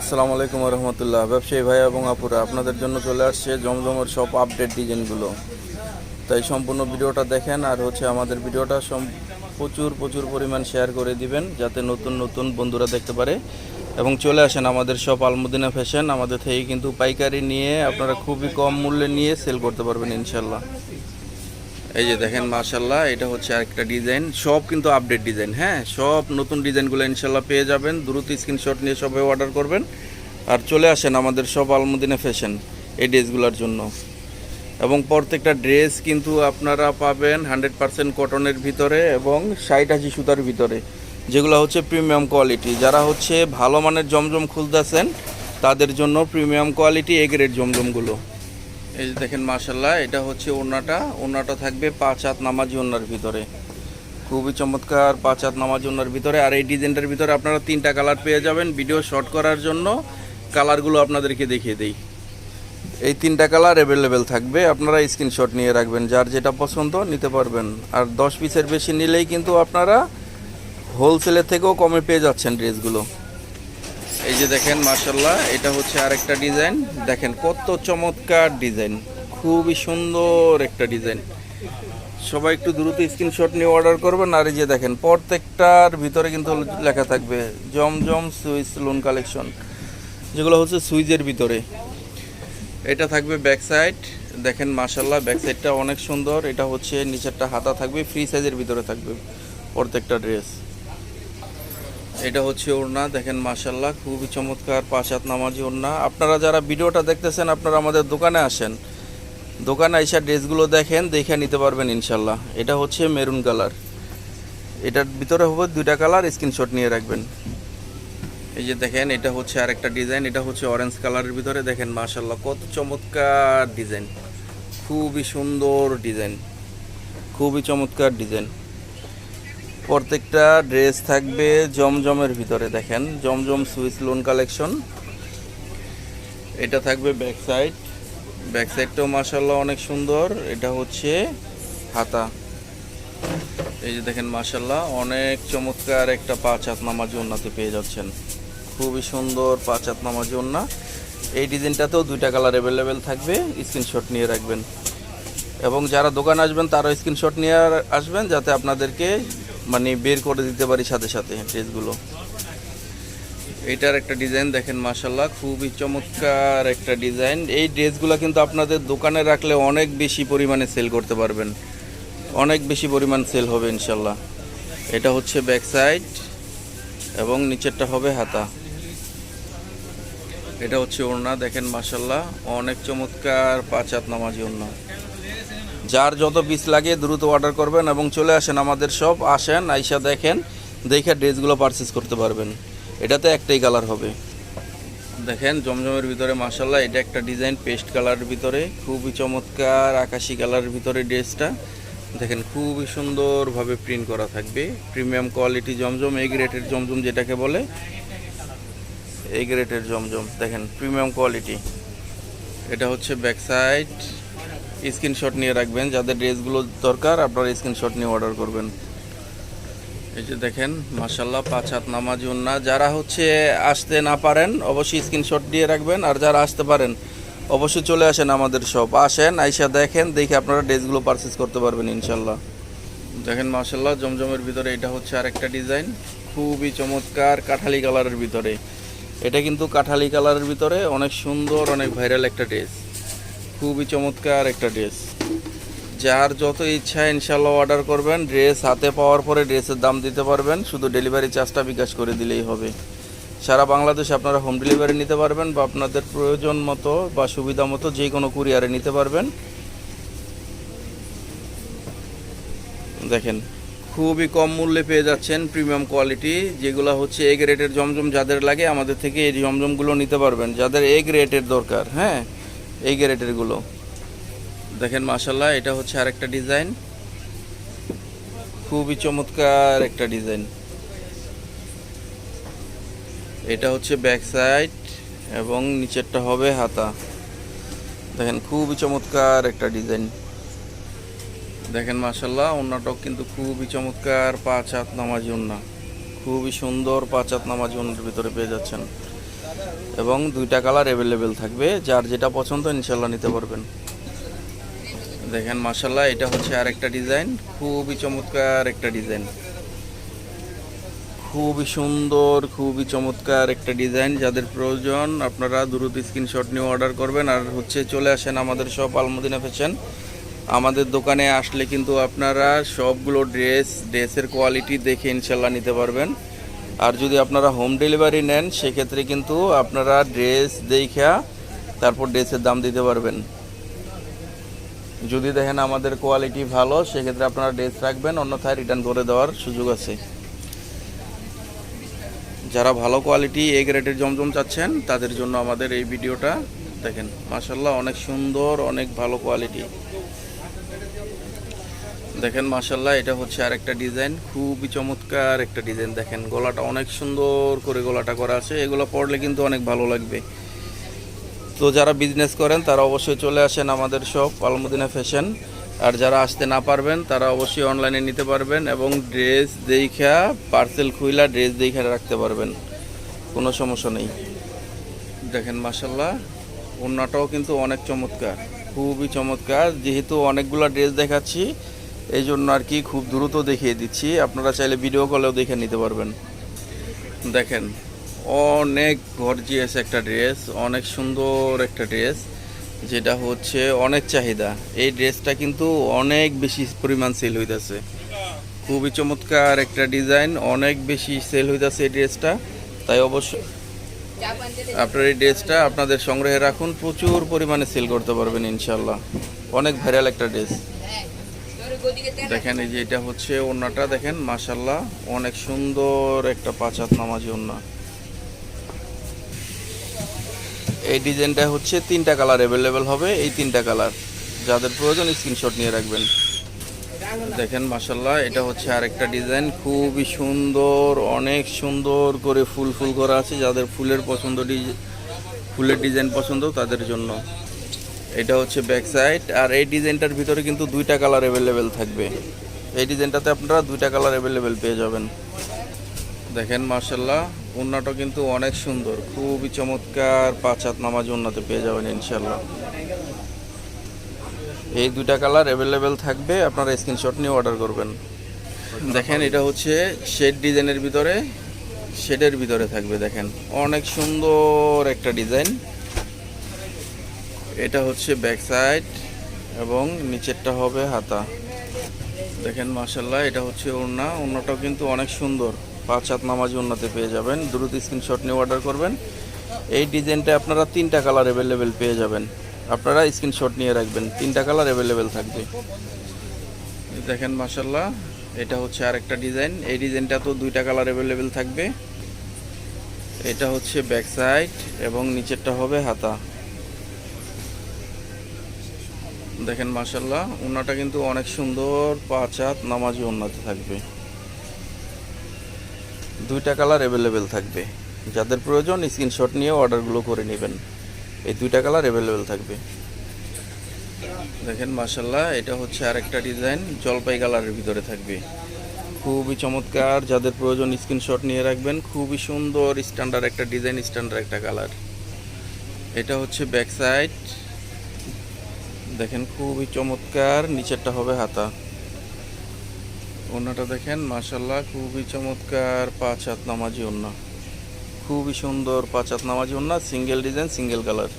আসসালামু আলাইকুম রহমতুল্লাহ ব্যবসায়ী ভাই এবং আপুরা, আপনাদের জন্য চলে আসছে জমজমের সব আপডেট ডিজাইনগুলো। তাই সম্পূর্ণ ভিডিওটা দেখেন আর হচ্ছে আমাদের ভিডিওটা প্রচুর প্রচুর পরিমাণ শেয়ার করে দিবেন যাতে নতুন নতুন বন্ধুরা দেখতে পারে। এবং চলে আসেন আমাদের সব আলমুদিনা ফ্যাশন আমাদের থেকে কিন্তু পাইকারি নিয়ে আপনারা খুবই কম মূল্যে নিয়ে সেল করতে পারবেন ইনশাল্লাহ এই যে দেখেন মাশাল্লাহ এটা হচ্ছে আরেকটা ডিজাইন। সব কিন্তু আপডেট ডিজাইন হ্যাঁ? সব নতুন ডিজাইনগুলো ইনশাল্লাহ পেয়ে যাবেন। দ্রুত স্ক্রিনশট নিয়ে সবাই অর্ডার করবেন। আর চলে আসেন আমাদের সব আলমদিনা ফ্যাশন এই ড্রেসগুলোর জন্য। এবং প্রত্যেকটা ড্রেস কিন্তু আপনারা পাবেন হান্ড্রেড পার্সেন্ট কটনের ভিতরে এবং ষাট আশি সুতার ভিতরে। যেগুলো হচ্ছে প্রিমিয়াম কোয়ালিটি যারা হচ্ছে ভালো মানের জমজম খুলতেছেন, তাদের জন্য প্রিমিয়াম কোয়ালিটি এ গ্রেড জমজমগুলো। এই যে দেখেন মার্শাল্লাহ এটা হচ্ছে ওড়নাটা। ওড়নাটা থাকবে পাঁচ হাত নামাজি ওড়নার ভিতরে। খুবই চমৎকার পাঁচ হাত নামাজি ওনার ভিতরে। আর এই ডিজাইনটার ভিতরে আপনারা তিনটা কালার পেয়ে যাবেন ভিডিও শর্ট করার জন্য। কালারগুলো আপনাদেরকে দেখিয়ে দেই। এই তিনটা কালার অ্যাভেলেবেল থাকবে। আপনারা স্ক্রিনশট নিয়ে রাখবেন। যার যেটা পছন্দ নিতে পারবেন। আর দশ পিসের বেশি নিলেই কিন্তু আপনারা হোলসেলের থেকেও কমে পেয়ে যাচ্ছেন ড্রেসগুলো এই যে দেখেন মার্শাল্লাহ এটা হচ্ছে আরেকটা ডিজাইন। দেখেন, কত চমৎকার ডিজাইন, খুবই সুন্দর একটা ডিজাইন। সবাই একটু দ্রুত স্ক্রিনশট নিয়ে অর্ডার করবেন, আর এই যে দেখেন, প্রত্যেকটার ভিতরে কিন্তু লেখা থাকবে, জমজম সুইচ লোন কালেকশন যেগুলো হচ্ছে সুইচের ভিতরে। এটা থাকবে ব্যাক সাইড। দেখেন মার্শাল্লাহ ব্যাক সাইডটা অনেক সুন্দর। এটা হচ্ছে নিচেরটা হাতা থাকবে, ফ্রি সাইজের ভিতরে থাকবে প্রত্যেকটা ড্রেস। এটা হচ্ছে ওড়না, দেখেন মাশাল্লাহ খুবই চমৎকার পাঁচ হাত নামাজি ওড়না। আপনারা যারা ভিডিওটা দেখতেছেন, আপনারা আমাদের দোকানে আসেন। দোকানে এসে ড্রেসগুলো দেখেন, দেখে নিতে পারবেন ইনশাল্লাহ এটা হচ্ছে মেরুন কালার। এটার ভিতরে হবে দুইটা কালার, স্ক্রিনশট নিয়ে রাখবেন। এই যে দেখেন, এটা হচ্ছে আরেকটা ডিজাইন, এটা হচ্ছে অরেঞ্জ কালারের ভিতরে। দেখেন মাশাল্লাহ কত চমৎকার ডিজাইন। খুবই সুন্দর ডিজাইন। খুবই চমৎকার ডিজাইন। প্রত্যেকটা ড্রেস থাকবে জমজমের ভিতরে, দেখেন, জমজম সুইস লোন কালেকশন। এটা থাকবে ব্যাক সাইড। ব্যাক সাইডটাও মাসাল্লাহ অনেক সুন্দর। এটা হচ্ছে হাতা। এই যে দেখেন মাসাল্লাহ অনেক চমৎকার একটা পাঁচ হাত নামাজি ওন্নাতে পেয়ে যাচ্ছেন। খুবই সুন্দর পাঁচ হাত নামাজি ওন্না। এই ডিজাইনটাতেও দুইটা কালার অ্যাভেলেবেল থাকবে স্ক্রিনশট নিয়ে রাখবেন। এবং যারা দোকানে আসবেন, তারাও স্ক্রিনশট নিয়ে আসবেন, যাতে আপনাদেরকে মানে বের করে দিতে পারি সাথে সাথে ড্রেসগুলো। এটার একটা ডিজাইন দেখেন মাসাল্লাহ খুবই চমৎকার একটা ডিজাইন। এই ড্রেসগুলো কিন্তু আপনাদের দোকানে রাখলে অনেক বেশি পরিমাণে সেল করতে পারবেন। অনেক বেশি পরিমাণ সেল হবে ইনশাল্লাহ এটা হচ্ছে ব্যাক সাইড এবং নিচেরটা হবে হাতা। এটা হচ্ছে ওড়না, দেখেন মাসাল্লাহ অনেক চমৎকার পাঁচ হাত নামাজি ওড়না। যার যত পিস লাগে দ্রুত অর্ডার করবেন এবং চলে আসেন আমাদের সব আসেন, আইসা দেখেন, দেখে ড্রেসগুলো পারচেস করতে পারবেন। এটাতে একটাই কালার হবে। দেখেন, জমজমের ভিতরে মাসাল্লাহ এটা একটা ডিজাইন পেস্ট কালারের ভিতরে, খুবই চমৎকার আকাশি কালারের ভিতরে ড্রেসটা দেখেন, খুবই সুন্দরভাবে প্রিন্ট করা থাকবে। প্রিমিয়াম কোয়ালিটি জমজম এই গ্রেটের জমজম যেটাকে বলে এই গ্রেটের জমজম। দেখেন প্রিমিয়াম কোয়ালিটি এটা হচ্ছে ব্যাক সাইড স্ক্রিনশট নিয়ে রাখবেন, যাদের ড্রেসগুলো দরকার আপনারা স্ক্রিনশট নিয়ে অর্ডার করবেন। এই যে দেখেন মাসাল্লাহ পাঁচ হাত নামাজি না যারা হচ্ছে আসতে না পারেন, অবশ্যই স্ক্রিনশট দিয়ে রাখবেন। আর যারা আসতে পারেন, অবশ্যই চলে আসেন আমাদের সব আসেন, আইসা দেখেন, দেখে আপনারা ড্রেসগুলো পারচেস করতে পারবেন ইনশাল্লাহ দেখেন মাসাল্লাহ জমজমের ভিতরে এটা হচ্ছে আরেকটা ডিজাইন। খুবই চমৎকার কাঠালি কালারের ভিতরে। এটা কিন্তু কাঠালি কালারের ভিতরে অনেক সুন্দর, অনেক ভাইরাল একটা ড্রেস খুবই চমৎকার একটা ড্রেস। যার যত ইচ্ছা ইনশাল্লাহ অর্ডার করবেন, ড্রেস হাতে পাওয়ার পরে ড্রেসের দাম দিতে পারবেন, শুধু ডেলিভারি চার্জটা বিকাশ করে দিলেই হবে। সারা বাংলাদেশে আপনারা হোম ডেলিভারি নিতে পারবেন বা আপনাদের প্রয়োজন মতো বা সুবিধা মতো যে কোনো কুরিয়ারে নিতে পারবেন। দেখেন, খুবই কম মূল্যে পেয়ে যাচ্ছেন প্রিমিয়াম কোয়ালিটি যেগুলো হচ্ছে এগ রেটের জমজম যাদের লাগে আমাদের থেকে এই জমজমগুলো নিতে পারবেন, যাদের এগ রেটের দরকার হ্যাঁ? এই রেটেরগুলো দেখেন মাসাল্লাহ এটা হচ্ছে আরেকটা ডিজাইন। খুবই চমৎকার একটা ডিজাইন। এটা হচ্ছে ব্যাক সাইড এবং নিচেরটা হবে হাতা। দেখেন, খুবই চমৎকার একটা ডিজাইন। দেখেন মাসাল্লাহ ওনাটাও কিন্তু খুবই চমৎকার পাঁচ হাত নামাজি ওন্না। খুবই সুন্দর পাঁচ হাত নামাজি ওনার ভিতরে পেয়ে যাচ্ছেন। এবং দুইটা কালার অ্যাভেলেবেল থাকবে, যার যেটা পছন্দ ইনশাল্লাহ নিতে পারবেন। দেখেন মাসাল্লাহ এটা হচ্ছে আরেকটা ডিজাইন, খুবই চমৎকার একটা ডিজাইন। খুবই সুন্দর, খুবই চমৎকার একটা ডিজাইন, যাদের প্রয়োজন আপনারা দ্রুত স্ক্রিনশট নিয়ে অর্ডার করবেন। আর হচ্ছে, চলে আসেন আমাদের সব আলমদিনা ফ্যাশন আমাদের দোকানে আসলে কিন্তু আপনারা সবগুলো ড্রেস ড্রেসের কোয়ালিটি দেখে ইনশাল্লাহ নিতে পারবেন। আর যদি আপনারা হোম ডেলিভারি নেন, সেক্ষেত্রে কিন্তু আপনারা ড্রেস দেখা তারপর ড্রেসের দাম দিতে পারবেন। যদি দেখেন আমাদের কোয়ালিটি ভালো, সেক্ষেত্রে আপনারা ড্রেস রাখবেন, অন্যথায় রিটার্ন করে দেওয়ার সুযোগ আছে। যারা ভালো কোয়ালিটি এ গ্রেডের জমজম চাচ্ছেন, তাদের জন্য আমাদের এই ভিডিওটা দেখেন। মাসাল্লাহ অনেক সুন্দর, অনেক ভালো কোয়ালিটি দেখেন মাসাল্লাহ এটা হচ্ছে আরেকটা ডিজাইন। খুবই চমৎকার একটা ডিজাইন, দেখেন। গলাটা অনেক সুন্দর করে গলাটা করা আছে। এগুলো পরলে কিন্তু অনেক ভালো লাগবে। তো যারা বিজনেস করেন, তারা অবশ্যই চলে আসেন আমাদের সব আলমদিনা ফ্যাশন আর যারা আসতে না পারবেন, তারা অবশ্যই অনলাইনে নিতে পারবেন এবং ড্রেস দেখা পার্সেল খুইলা ড্রেস দেখা রাখতে পারবেন। কোনো সমস্যা নেই। দেখেন মাসাল্লাহ ওড়নাটাও কিন্তু অনেক চমৎকার। খুবই চমৎকার। যেহেতু অনেকগুলো ড্রেস দেখাচ্ছি এই জন্য আর কি খুব দ্রুত দেখিয়ে দিচ্ছি। আপনারা চাইলে ভিডিও কলেও দেখে নিতে পারবেন। দেখেন, অনেক গর্জিয়াস একটা ড্রেস অনেক সুন্দর একটা ড্রেস যেটা হচ্ছে অনেক চাহিদা। এই ড্রেসটা কিন্তু অনেক বেশি পরিমাণ সেল হইতেছে। খুবই চমৎকার একটা ডিজাইন অনেক বেশি সেল হইতেছে এই ড্রেসটা তাই অবশ্যই আপনার এই ড্রেসটা আপনাদের সংগ্রহে রাখুন, প্রচুর পরিমাণে সেল করতে পারবেন ইনশাল্লাহ অনেক ভাইরাল একটা ড্রেস দেখেন এই যে এটা হচ্ছে ওড়নাটা দেখেন মাশাল্লাহ অনেক সুন্দর একটা পাঁচ হাত নামাজি ওড়না এই ডিজাইনটা হচ্ছে তিনটা কালার অ্যাভেলেবেল হবে, এই তিনটা কালার। যাদের প্রয়োজন স্ক্রিনশট নিয়ে রাখবেন। দেখেন মাসাল্লাহ এটা হচ্ছে আরেকটা ডিজাইন, খুবই সুন্দর, অনেক সুন্দর করে ফুল ফুল করা আছে, যাদের ফুলের পছন্দ ফুলের ডিজাইন পছন্দ, তাদের জন্য। এটা হচ্ছে ব্যাক সাইড আর এই ডিজাইনটার ভিতরে কিন্তু দুইটা কালার অ্যাভেলেবেল থাকবে। এই ডিজাইনটাতে আপনারা দুইটা কালার অ্যাভেলেবেল পেয়ে যাবেন। দেখেন মার্শাল্লাহ ওন্নাটা কিন্তু অনেক সুন্দর। খুবই চমৎকার পাঁচ হাত নামাজ ওন্নাতে পেয়ে যাবেন ইনশাল্লাহ এই দুইটা কালার অ্যাভেলেবেল থাকবে, আপনারা স্ক্রিনশট নিয়ে অর্ডার করবেন। দেখেন, এটা হচ্ছে শেড ডিজাইনের ভিতরে শেডের ভিতরে থাকবে, দেখেন। অনেক সুন্দর একটা ডিজাইন। এটা হচ্ছে ব্যাক সাইড এবং নিচেরটা হবে হাতা। দেখেন মার্শাল্লাহ এটা হচ্ছে ওড়না। ওড়নাটাও কিন্তু অনেক সুন্দর। পাঁচ হাত নামাজি ওড়নাতে পেয়ে যাবেন। দ্রুত স্ক্রিনশট নিয়ে অর্ডার করবেন। এই ডিজাইনটা আপনারা তিনটা কালার অ্যাভেলেবেল পেয়ে যাবেন। আপনারা স্ক্রিনশট নিয়ে রাখবেন। তিনটা কালার অ্যাভেলেবেল থাকবে। দেখেন মার্শাল্লাহ এটা হচ্ছে আরেকটা ডিজাইন। এই ডিজাইনটা তো দুইটা কালার অ্যাভেলেবেল থাকবে। এটা হচ্ছে ব্যাক সাইড এবং নিচেরটা হবে হাতা। দেখেন মাসাল্লাহ ওনাটা কিন্তু অনেক সুন্দর পাঁচ হাত নামাজি ওনাতে থাকবে। দুইটা কালার অ্যাভেলেবেল থাকবে। যাদের প্রয়োজন স্ক্রিনশট নিয়ে অর্ডারগুলো করে নেবেন। এই দুইটা কালার অ্যাভেলেবেল থাকবে। দেখেন মাসাল্লাহ এটা হচ্ছে আরেকটা ডিজাইন জলপাই কালারের ভিতরে থাকবে। খুবই চমৎকার, যাদের প্রয়োজন স্ক্রিনশট নিয়ে রাখবেন। খুবই সুন্দর স্ট্যান্ডার্ড একটা ডিজাইন স্ট্যান্ডার্ড একটা কালার এটা হচ্ছে ব্যাক সাইড দেখেন, খুবই চমৎকার। নিচেরটা হবে হাতা। ওনাটা দেখেন মাশাল্লাহ খুবই চমৎকার পাঁচ হাত নামাজি ওন্না খুবই সুন্দর পাঁচ হাত নামাজি ওন্না সিঙ্গেল ডিজাইন, সিঙ্গেল কালার।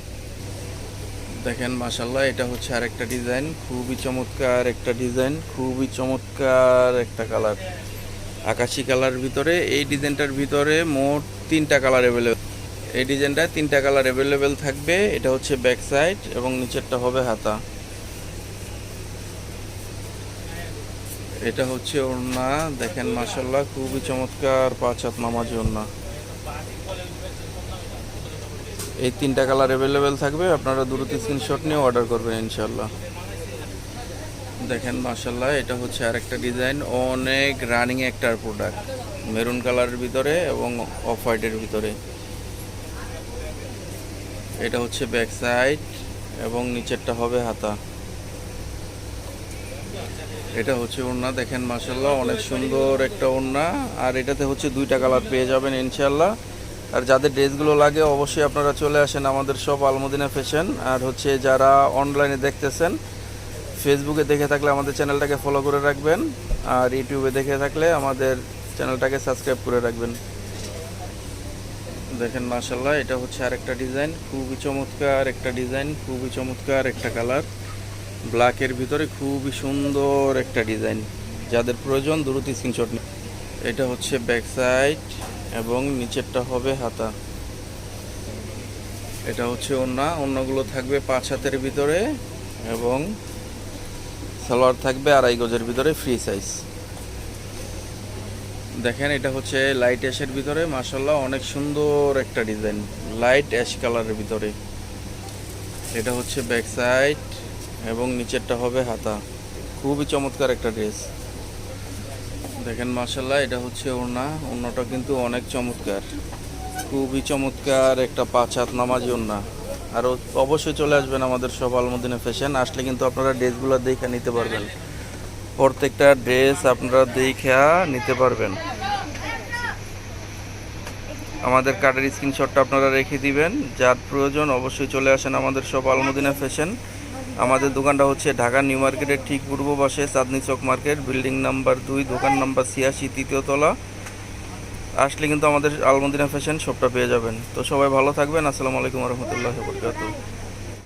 দেখেন মাশাল্লাহ এটা হচ্ছে আরেকটা ডিজাইন, খুবই চমৎকার একটা ডিজাইন, খুবই চমৎকার একটা কালার। আকাশি কালার ভিতরে, এই ডিজাইনটার ভিতরে মোট তিনটা কালার অ্যাভেলেবেল এই ডিজাইনটা তিনটা কালার অ্যাভেলেবেল থাকবে। এটা হচ্ছে ব্যাক সাইড এবং নিচেরটা হবে হাতা। এটা হচ্ছে ওড়না। দেখেন মাসাল্লাহ খুবই চমৎকার পাঁচ হাত নামাজি ওড়না। এই তিনটা কালার অ্যাভেলেবেল থাকবে। আপনারা দ্রুত স্ক্রিনশট নিয়ে অর্ডার করবেন ইনশাল্লাহ দেখেন মাসাল্লাহ এটা হচ্ছে আরেকটা ডিজাইন। অনেক রানিং একটা প্রোডাক্ট মেরুন কালারের ভিতরে এবং অফ হোয়াইটের ভিতরে। এটা হচ্ছে ব্যাক সাইড এবং নিচেরটা হবে হাতা। এটা হচ্ছে ওড়না, দেখেন মাসাল্লাহ অনেক সুন্দর একটা ওড়না। আর এটাতে হচ্ছে দুইটা কালার পেয়ে যাবেন ইনশাল্লাহ আর যাদের ড্রেসগুলো লাগে অবশ্যই আপনারা চলে আসেন আমাদের সব আলমদিনা ফ্যাশন। আর হচ্ছে যারা অনলাইনে দেখতেছেন, ফেসবুকে দেখে থাকলে আমাদের চ্যানেলটাকে ফলো করে রাখবেন। আর ইউটিউবে দেখে থাকলে আমাদের চ্যানেলটাকে সাবস্ক্রাইব করে রাখবেন। দেখেন মাশাল্লাহ এটা হচ্ছে আরেকটা ডিজাইন, খুবই চমৎকার একটা ডিজাইন, খুবই চমৎকার একটা কালার। ব্ল্যাকের ভিতরে খুবই সুন্দর একটা ডিজাইন। যাদের প্রয়োজন, দ্রুত স্ক্রিনশট নিন। এটা হচ্ছে ব্যাক সাইড এবং নিচেরটা হবে হাতা। এটা হচ্ছে ওন্না অন্যগুলো থাকবে পাঁচ হাতের ভিতরে এবং সালোয়ার থাকবে আড়াই গজের ভিতরে ফ্রি সাইজ দেখেন, এটা হচ্ছে লাইট অ্যাশের ভিতরে মাসাল্লাহ অনেক সুন্দর একটা ডিজাইন লাইট অ্যাশ কালারের ভিতরে। এটা হচ্ছে ব্যাক সাইড এবং নিচেরটা হবে হাতা। খুবই চমৎকার একটা ড্রেস দেখেন মাসাল্লাহ এটা হচ্ছে ওড়না। ওড়নাটা কিন্তু অনেক চমৎকার। খুবই চমৎকার একটা পাঁচ হাত নামাজি ওড়না। আর অবশ্যই চলে আসবেন আমাদের সব আলমদিনে ফ্যাশন আসলে কিন্তু আপনারা ড্রেসগুলো দেখে নিতে পারবেন। প্রত্যেকটা ড্রেস আপনারা দেখে নিতে পারবেন। আমাদের কার্ডের স্ক্রিনশটটা আপনারা রেখে দিবেন। যার প্রয়োজন অবশ্যই চলে আসেন আমাদের সব আলমদিনা ফ্যাশন। আমাদের দোকানটা হচ্ছে ঢাকা নিউ মার্কেটের ঠিক পূর্ব পাশে Chandni Chowk market, building number দুই, দোকান নাম্বার ছিয়াশি, তৃতীয় তলা। আসলে কিন্তু আমাদের আলমদিনা ফ্যাশন শপটা পেয়ে যাবেন। তো সবাই ভালো থাকবেন। আসসালামু আলাইকুম রহমতুল্লাহ বরকাতু